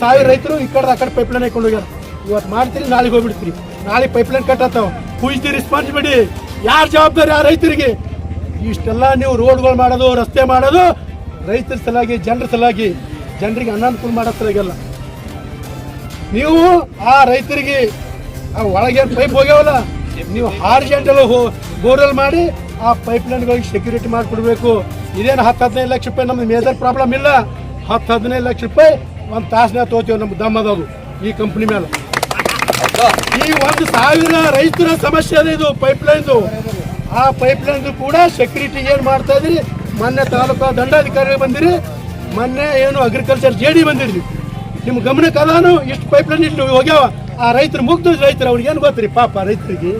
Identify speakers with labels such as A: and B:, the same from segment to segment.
A: ಸಾವಿರ ರೈತರು ಈ ಕಡೆ ಆ ಕಡೆ ಪೈಪ್ ಲೈನ್ ಹಾಕೊಂಡು ಹೋಗ್ಯಾರ. ಇವತ್ತು ಮಾಡ್ತೀರಿ, ನಾಳೆಗೆ ಹೋಗ್ಬಿಡ್ತೀರಿ. ನಾಳೆ ಪೈಪ್ ಲೈನ್ ಕಟ್ ಆತಾವ ಕುಯ್ತಿ ದಿ ರೆಸ್ಪಾನ್ಸಿಬಿಲಿಟಿ ಯಾರು ಜವಾಬ್ದಾರಿ ಆ ರೈತರಿಗೆ? ಇಷ್ಟೆಲ್ಲ ನೀವು ರೋಡ್ಗಳು ಮಾಡೋದು, ರಸ್ತೆ ಮಾಡೋದು, ರೈತರ ಸಲುವಾಗಿ ಜನರ ಸಲುವಾಗಿ ಜನರಿಗೆ ಅನಾನುಕೂಲ ಮಾಡೋ ನೀವು ಆ ರೈತರಿಗೆ, ಆ ಒಳಗೆ ಪೈಪ್ ಹೋಗ್ಯಾವಲ್ಲ, ನೀವು ಹಾರ್ಜೆಂಟಲ್ಲಿ ಹೋ ಬೋರ್ವೆಲ್ ಮಾಡಿ, ಆ ಪೈಪ್ ಲೈನ್ಗಳಿಗೆ ಸೆಕ್ಯೂರಿಟಿ ಮಾಡಿಕೊಡ್ಬೇಕು. ಇದೇನು ಹತ್ತು ಹದಿನೈದು ಲಕ್ಷ ರೂಪಾಯಿ ನಮ್ದು ಮೇಜರ್ ಪ್ರಾಬ್ಲಮ್ ಇಲ್ಲ. ಹತ್ತು ಹದಿನೈದು ಲಕ್ಷ ರೂಪಾಯಿ ಒಂದು ತಾಸನ್ಯಾಗ ತಗೋತೀವಿ ನಮ್ಮ ದಮ್ ಅದಾವು ಈ ಕಂಪ್ನಿ ಮೇಲೆ ಈ ಒಂದು ಸಾವಿರ ರೈತರ ಸಮಸ್ಯೆ ಅದ ಇದು ಪೈಪ್ ಲೈನ್ದು ಆ ಪೈಪ್ ಲೈನ್ ಕೂಡ ಸೆಕ್ಯೂರಿಟಿ ಏನು ಮಾಡ್ತಾ ಇದ್ರಿ ಮೊನ್ನೆ ತಾಲೂಕು ದಂಡಾಧಿಕಾರಿ ಬಂದಿರಿ, ಮೊನ್ನೆ ಏನು ಅಗ್ರಿಕಲ್ಚರ್ ಜೆ ಡಿ ಬಂದಿರಿ ನಿಮ್ಮ ಗಮನಕ್ಕೆ ಅದಾನು? ಇಷ್ಟು ಪೈಪ್ ಲೈನ್ ಇಲ್ಲಿ ಹೋಗ್ಯಾವ. ಆ ರೈತರು ಮುಗ್ದು ರೈತರು ಅವ್ರಿಗೆ ಏನು ಗೊತ್ತ್ರಿ? ಪಾಪ ರೈತರಿಗೆ.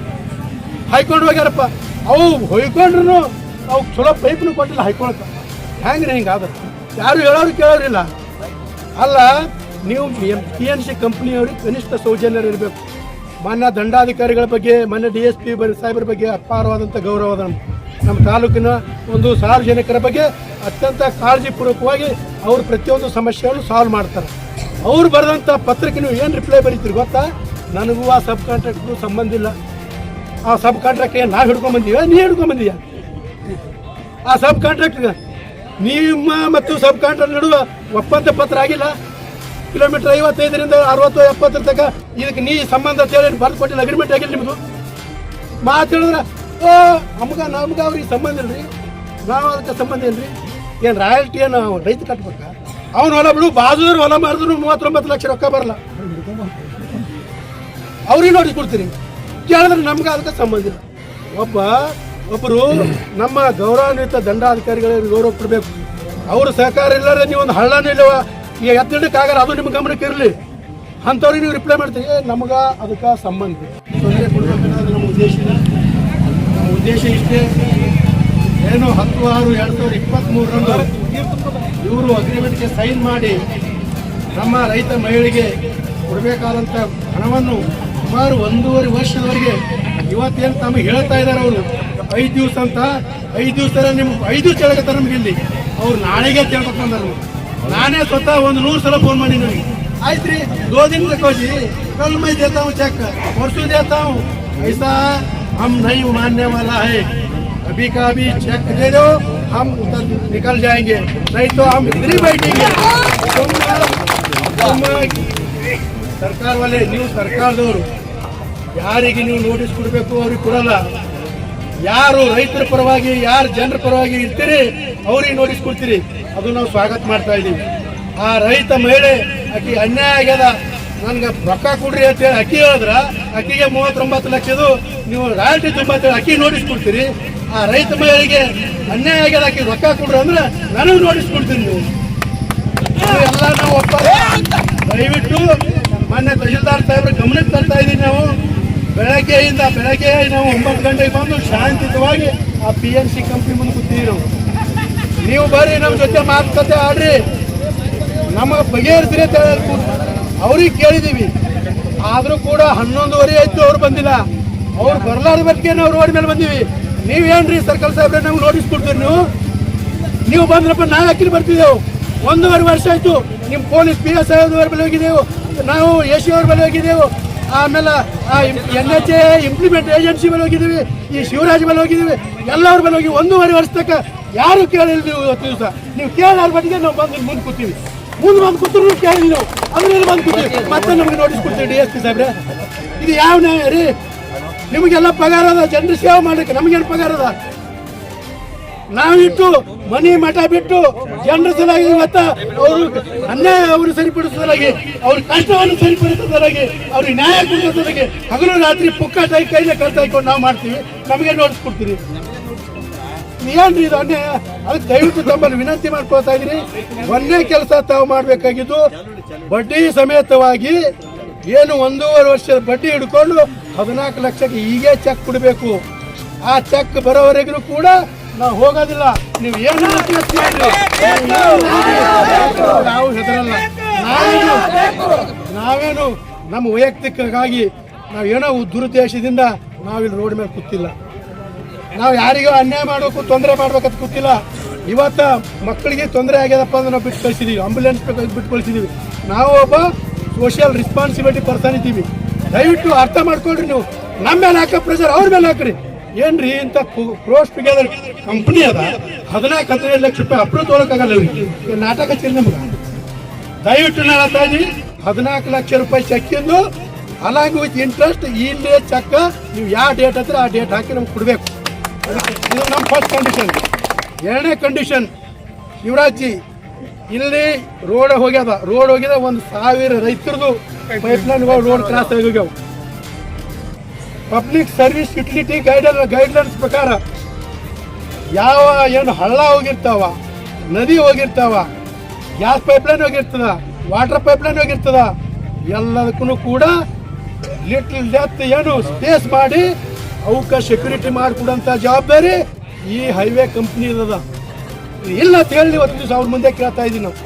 A: ಹಾಯ್ಕೊಂಡು ಹೋಗ್ಯಾರಪ್ಪ. ಅವು ಹೊಯ್ಕೊಂಡ್ರು ಅವು ಚಲೋ ಪೈಪ್ನು ಕೊಟ್ಟಿಲ್ಲ ಹಾಯ್ಕೊಳಕ. ಹೆಂಗ್ರಿ ಹಿಂಗೆ ಯಾರು ಹೇಳೋರು ಕೇಳೋರಿಲ್ಲ. ಅಲ್ಲ, ನೀವು ಪಿ ಎನ್ ಸಿ ಕಂಪ್ನಿಯವ್ರಿಗೆ ಕನಿಷ್ಠ ಸೌಜನ್ಯರು ಇರಬೇಕು ಮಾನ್ಯ ದಂಡಾಧಿಕಾರಿಗಳ ಬಗ್ಗೆ, ಮಾನ್ಯ ಡಿ ಎಸ್ ಪಿ ಸಾಹೇಬರ ಬಗ್ಗೆ ಅಪಾರವಾದಂಥ ಗೌರವ ನಮ್ಮ ತಾಲೂಕಿನ ಒಂದು ಸಾರ್ವಜನಿಕರ ಬಗ್ಗೆ ಅತ್ಯಂತ ಕಾಳಜಿಪೂರ್ವಕವಾಗಿ ಅವರು ಪ್ರತಿಯೊಂದು ಸಮಸ್ಯೆಯನ್ನು ಸಾಲ್ವ್ ಮಾಡ್ತಾರೆ. ಅವ್ರು ಬರೆದಂಥ ಪತ್ರಕ್ಕೆ ನೀವು ಏನು ರಿಪ್ಲೈ ಬರೀತೀರಿ ಗೊತ್ತಾ? ನನಗೂ ಆ ಸಬ್ ಕಾಂಟ್ರಾಕ್ಟ್ಗೂ ಸಂಬಂಧ ಇಲ್ಲ. ಆ ಸಬ್ ಕಾಂಟ್ರಾಕ್ಟ್ ಏನು ನಾವು ಹಿಡ್ಕೊಂಬಂದೀವ ನೀ ಹಿಡ್ಕೊಂಬಂದೀಯ ಆ ಸಬ್ ಕಾಂಟ್ರಾಕ್ಟ್ ನಿಮ್ಮ ಮತ್ತು ಸಬ್ ಕಾಂಟ್ರಾಕ್ಟ್ ನಡುವ ಒಪ್ಪಂದ ಪತ್ರ ಆಗಿಲ್ಲ. ಕಿಲೋಮೀಟರ್ ಐವತ್ತೈದರಿಂದ ಅರವತ್ತು, ಎಪ್ಪತ್ತರ ತನಕ ಇದಕ್ಕೆ ನೀ ಸಂಬಂಧ ಅಂತೇಳಿ ಬರ್ದು ಕೊಟ್ಟಿಲ್ಲ. ಅಗ್ರಿಮೆಂಟ್ ಆಗಿಲ್ಲ ನಿಮ್ಮದು ಮಾತು ಹೇಳಿದ್ರೆ, ಓ ನಮ್ಗೆ ನಮ್ಗೆ ಅವ್ರಿಗೆ ಸಂಬಂಧ ಇಲ್ರಿ. ನಾವು ಅದಕ್ಕೆ ಸಂಬಂಧ ಇಲ್ರಿ. ಏನು ರಾಯಲ್ಟಿ ಏನು ರೈತ ಕಟ್ಬೇಕ? ಅವ್ನು ಹೊಲ ಬಿಡು, ಬಾಜುದವ್ರು ಹೊಲ ಮಾರಿದ್ರು ಮೂವತ್ತೊಂಬತ್ತು ಲಕ್ಷ ರೊಕ್ಕ ಬರಲ್ಲ. ಅವ್ರಿಗೆ ನೋಡಿ ಕೊಡ್ತೀರಿ ಕೇಳಿದ್ರೆ ನಮ್ಗೆ ಅದಕ್ಕೆ ಸಂಬಂಧ ಇಲ್ಲ. ಒಬ್ಬ ಒಬ್ಬರು ನಮ್ಮ ಗೌರವಾನ್ವಿತ ದಂಡಾಧಿಕಾರಿಗಳಿಗೆ ಗೌರವ ಕೊಡಬೇಕು ಅವರು ಸಹಕಾರ ಇಲ್ಲದೆ ನೀವು ಒಂದು ಹಳ್ಳನೂ ಇಲ್ಲವ? ಈಗ ಎತ್ತಿಡಕ್ಕಾಗಲ್ಲ, ಅದು ನಿಮ್ಮ ಗಮನಕ್ಕೆ ಇರಲಿ. ಅಂಥವ್ರಿಗೆ ನೀವು ರಿಪ್ಲೈ ಮಾಡ್ತೀವಿ ನಮ್ಗೆ ಅದಕ್ಕೆ ಸಂಬಂಧ ತೊಂದರೆ ಕೊಡಬೇಕನ್ನೋದು ನಮ್ಮ ಉದ್ದೇಶ ನಮ್ಮ ಉದ್ದೇಶ ಇಷ್ಟೇ. ಏನು ಹತ್ತು ಆರು ಎರಡು ಸಾವಿರದ ಇಪ್ಪತ್ತ್ಮೂರರಂದು ಇವರು ಅಗ್ರಿಮೆಂಟ್ಗೆ ಸೈನ್ ಮಾಡಿ ನಮ್ಮ ರೈತ ಮಹಿಳೆಗೆ ಕೊಡಬೇಕಾದಂಥ ಹಣವನ್ನು ಸುಮಾರು ಒಂದೂವರೆ ವರ್ಷದವರೆಗೆ ಇವತ್ತೇನು ತಮಗೆ ಹೇಳ್ತಾ ಇದ್ದಾರೆ ಅವರು? ಐದು ದಿವಸ ಅಂತ, ಐದು ದಿವಸ ನಿಮ್ಗೆ ಐದು ದಿವಸ ನಮ್ಗೆ ಇಲ್ಲಿ. ಅವ್ರು ನಾಳೆಗೆ ಕೇಳ್ಬೇಕು ನಾನೇ ಸ್ವತಃ ಒಂದು ನೂರು ಸಲ ಫೋನ್ ಮಾಡಿ ನನಗೆ ಆಯ್ತು ರೀ ದೋ ಕೋಜಿ ಕಲ್ ಮೈ ದೇತಾವು ಚೆಕ್ ವರ್ಷ ದೇತಾವು. ಐಸಾ, ಹಮ್ ನೈ ಮಾನ್ಯ ವಾಲ ಹೈ. ಅಭಿ ಕಾಭಿ ಚೆಕ್ ದೇ ದೋ ಹಮ್ ನಿಕಲ್ ಜಾಂಗೆ ನೈ ತೋ ಹಮ್ ಇದ್ರಿ ಬೈಟೆಂಗೆ. ಸರ್ಕಾರ ವಾಲೆ ನೀವು ಸರ್ಕಾರದವರು. ಯಾರಿಗೆ ನೀವು ನೋಟಿಸ್ ಕೊಡಬೇಕು, ಅವ್ರಿಗೆ ಕೊಡಲ್ಲ. ಯಾರು ರೈತರ ಪರವಾಗಿ, ಯಾರು ಜನರ ಪರವಾಗಿ ಇರ್ತೀರಿ, ಅವ್ರಿಗೆ ನೋಟಿಸ್ ಕೊಡ್ತೀರಿ. ಅದು ನಾವು ಸ್ವಾಗತ ಮಾಡ್ತಾ ಇದ್ದೀವಿ. ಆ ರೈತ ಮಹಿಳೆ ಅಕ್ಕಿ ಅನ್ಯಾಯ ಆಗ್ಯದ. ನನ್ಗೆ ರೊಕ್ಕ ಕೊಡ್ರಿ ಅಂತ ಹೇಳಿ ಅಕ್ಕಿ ಹೇಳಿದ್ರ ಅಕ್ಕಿಗೆ ಮೂವತ್ತೊಂಬತ್ತು ಲಕ್ಷದು ನೀವು ರಾಯಲ್ಟಿ ತುಂಬ ಅಕ್ಕಿ ನೋಟಿಸ್ ಕೊಡ್ತೀರಿ. ಆ ರೈತ ಮಹಿಳೆಗೆ ಅನ್ಯಾಯ ಆಗ್ಯದ, ಆಕಿ ರೊಕ್ಕ ಕೊಡ್ರಿ ಅಂದ್ರೆ ನನಗೆ ನೋಟಿಸ್ ಕೊಡ್ತೀನಿ ನೀವು. ಎಲ್ಲ ನಾವು ದಯವಿಟ್ಟು ಮೊನ್ನೆ ತಹಶೀಲ್ದಾರ್ ಸಾಹೇಬ್ರ ಗಮನಕ್ಕೆ ತರ್ತಾ ಇದ್ದೀವಿ ನಾವು. ಬೆಳಗ್ಗೆಯಿಂದ ಬೆಳಗ್ಗೆ ನಾವು ಒಂಬತ್ತು ಗಂಟೆಗೆ ಬಂದು ಶಾಂತಿಯುತವಾಗಿ ಆ ಪಿ ಎನ್ ಸಿ ಕಂಪ್ನಿ ಮುಂದೆ ಕೂತೀವಿ ನಾವು. ಬರ್ರಿ, ನಮ್ಮ ಜೊತೆ ಮಾತುಕತೆ ಆಡ್ರಿ. ನಮಗೆ ಬಗೆಹರಿಸ್ರಿ ಅವ್ರಿಗೆ ಕೇಳಿದ್ದೀವಿ. ಆದರೂ ಕೂಡ ಹನ್ನೊಂದುವರೆ ಆಯ್ತು, ಅವ್ರು ಬಂದಿಲ್ಲ. ಅವ್ರು ಬರಲಾರ್ದ ಬಗ್ಗೆ ನಾವು ರೋಡ್ ಮೇಲೆ ಬಂದೀವಿ. ನೀವೇನ್ರಿ ಸರ್ಕಲ್ ಸಾಹೇಬ್ರೆ ನಮ್ಗೆ ನೋಟಿಸ್ ಕೊಡ್ತೀರಿ ನೀವು? ನೀವು ಬಂದ್ರಪ್ಪ ನಾವು ಅಕ್ಕಿ ಬರ್ತಿದ್ದೆವು ಒಂದೂವರೆ ವರ್ಷ ಆಯಿತು, ನಿಮ್ಮ ಪೊಲೀಸ್ ಪಿ ಎಸ್ ಐ ಬಳಿ ಹೋಗಿದ್ದೆವು. ನಾವು ಎ ಸಿ ಅವ್ರ ಹೋಗಿದ್ದೆವು. ಆಮೇಲೆ N H A implement agency ಮೇಲೆ ಹೋಗಿದ್ದೀವಿ, ಈ ಶಿವರಾಜ್ ಮೇಲೆ ಹೋಗಿದ್ದೀವಿ, ಎಲ್ಲವ್ರ ಮೇಲೆ ಹೋಗಿ ಒಂದೂವರೆ ವರ್ಷ ತಕ್ಕ ಯಾರು ಕೇಳಿಲ್ಲ ನೀವು ಇವತ್ತು ದಿವಸ. ನೀವು ಕೇಳಾರ ಬಟ್ಟಿಗೆ ನಾವು ಬಂದು ಮುಂದೆ ಕೂತೀವಿ. ಮುಂದೆ ಬಂದು ಕೂತ್ರು ಕೇಳಿಲ್ಲ ನಾವು. ಅದ್ರ ಬಂದು ಕೂತೀವಿ ಮತ್ತೆ ನಮಗೆ ನೋಟಿಸ್ ಕೊಡ್ತೀವಿ ಡಿ ಎಸ್ ಪಿ ಸಾಹೇಬ್ರೆ. ಇದು ಯಾವ ನ್ಯಾಯ ರೀ? ನಿಮಗೆಲ್ಲ ಪಗಾರ ಅದ, ಜನರು ಸೇವೆ ಮಾಡಲಿಕ್ಕೆ ನಮಗೇನು ಪಗಾರ ಅದ? ನಾವಿಟ್ಟು ಮನೆ ಮಠ ಬಿಟ್ಟು ಜನರ ಸಲುವಾಗಿ ಇವತ್ತ ಅವರು ಅನ್ಯಾಯ ಅವರು ಸರಿಪಡಿಸೋದಾಗಿ ಅವ್ರ ಕಷ್ಟವನ್ನು ಸರಿಪಡಿಸೋದಾಗಿ ಅವ್ರಿಗೆ ನ್ಯಾಯ ಕೊಡಿಸೋದಾಗಿ ಹಗಲು ರಾತ್ರಿ ಪುಕ್ಕಾಟಾಗಿ ಕೈಲೇ ಕಲ್ತ ಹಾಕೊಂಡು ನಾವು ಮಾಡ್ತೀವಿ. ನಮಗೆ ನೋಡಿಸ್ಕೊಡ್ತೀವಿ ಏನ್ರಿ ಇದು ಅನ್ಯಾಯ? ಅದಕ್ಕೆ ದಯವಿಟ್ಟು ತಮ್ಮಲ್ಲಿ ವಿನಂತಿ ಮಾಡ್ಕೊಳ್ತಾ ಇದ್ರಿ. ಒಂದೇ ಕೆಲಸ ತಾವು ಮಾಡಬೇಕಾಗಿದ್ದು, ಬಡ್ಡಿ ಸಮೇತವಾಗಿ ಏನು ಒಂದೂವರೆ ವರ್ಷದ ಬಡ್ಡಿ ಹಿಡ್ಕೊಂಡು ಹದಿನಾಲ್ಕು ಲಕ್ಷಕ್ಕೆ ಈಗೇ ಚೆಕ್ ಕೊಡಬೇಕು. ಆ ಚೆಕ್ ಬರೋವರೆಗೂ ಕೂಡ ನಾವು ಹೋಗೋದಿಲ್ಲ. ನೀವು ಏನು. ನಾವು ಹೆದರಲ್ಲ. ನಾವೇನು ನಾವೇನು ನಮ್ಮ ನಾವು ಏನೋ ದುರುದ್ದೇಶದಿಂದ ನಾವಿಲ್ಲಿ ರೋಡ್ ಮೇಲೆ ಕೂತಿಲ್ಲ. ನಾವು ಯಾರಿಗೋ ಅನ್ಯಾಯ ಮಾಡಬೇಕು, ತೊಂದರೆ ಮಾಡ್ಬೇಕಂತ ಕೂತಿಲ್ಲ. ಇವತ್ತ ಮಕ್ಕಳಿಗೆ ತೊಂದರೆ ಆಗ್ಯದಪ್ಪ ಅಂದ್ರೆ ನಾವು ಬಿಟ್ಟು ಕಳಿಸಿದೀವಿ. ಆಂಬುಲೆನ್ಸ್ ಬಿಟ್ಟು ಕಳಿಸಿದೀವಿ. ನಾವು ಒಬ್ಬ ಸೋಷಿಯಲ್ ರೆಸ್ಪಾನ್ಸಿಬಿಲಿಟಿ ಪರ್ಸನ್ ಇದ್ದೀವಿ. ದಯವಿಟ್ಟು ಅರ್ಥ ಮಾಡ್ಕೊಳ್ರಿ ನೀವು. ನಮ್ಮ ಮೇಲೆ ಹಾಕೋ ಪ್ರೆಷರ್ ಅವ್ರ ಮೇಲೆ ಹಾಕ್ರಿ. ಏನ್ರಿ ಇಂಥ ಕ್ರೋಸ್ ಟುಗೆದರ್ ಕಂಪ್ನಿ ಅದ? ಹದಿನಾಲ್ಕು, ಹದಿನೈದು ಲಕ್ಷ ರೂಪಾಯಿ ಅಪ್ರೂವ್ ತೊಗೊಳಕ್ಕಾಗಲ್ಲ ಇವ್ರಿಗೆ. ಇವ್ರು ನಾಟಕ ಚಿರ್ ನಮ್ಗೆ. ದಯವಿಟ್ಟು ನಾನು ಹದಿನಾಲ್ಕು ಲಕ್ಷ ರೂಪಾಯಿ ಚೆಕ್ಕಿಂದು ಅಲಾಂಗ್ ವಿತ್ ಇಂಟ್ರೆಸ್ಟ್ ಇಲ್ಲೇ ಚೆಕ್ ನೀವು ಯಾವ ಡೇಟ್ ಹತ್ರ ಆ ಡೇಟ್ ಹಾಕಿ ನಮ್ಗೆ ಕೊಡಬೇಕು. ಇದು ನಮ್ಮ ಫಸ್ಟ್ ಕಂಡೀಷನ್ ಎರಡನೇ ಕಂಡೀಷನ್ ಶಿವರಾಜ್ ಇಲ್ಲಿ ರೋಡ್ ಹೋಗ್ಯದ ರೋಡ್ ಹೋಗಿದ ಒಂದು ಸಾವಿರ ರೈತರದು ಪೈಪ್ಲೈನ್ಗಳು ರೋಡ್ ಕ್ರಾಸ್ ಆಗಿ ಹೋಗ್ಯಾವ. ಪಬ್ಲಿಕ್ ಸರ್ವಿಸ್ ಯುಟಿಲಿಟಿ ಗೈಡಲ್ ಗೈಡ್ಲೈನ್ಸ್ ಪ್ರಕಾರ ಯಾವ ಏನು ಹಳ್ಳ ಹೋಗಿರ್ತಾವ ನದಿ ಹೋಗಿರ್ತಾವ ಗ್ಯಾಸ್ ಪೈಪ್ಲೈನ್ ಹೋಗಿರ್ತದ ವಾಟರ್ ಪೈಪ್ಲೈನ್ ಹೋಗಿರ್ತದ ಎಲ್ಲದಕ್ಕೂ ಕೂಡ ಲಿಟ್ಲ್ ಡೆತ್ ಏನು ಸ್ಪೇಸ್ ಮಾಡಿ ಅವಕ್ಕೆ ಸೆಕ್ಯೂರಿಟಿ ಮಾಡಿಕೊಡಂತ ಜವಾಬ್ದಾರಿ ಈ ಹೈವೇ ಕಂಪ್ನಿ ಇರದ ಇಲ್ಲ ಅಂತ ಹೇಳಿ ಇವತ್ತು ದಿವಸ ಅವ್ರ ಮುಂದೆ ಕೇಳ್ತಾ ಇದ್ದೀವಿ ನಾವು.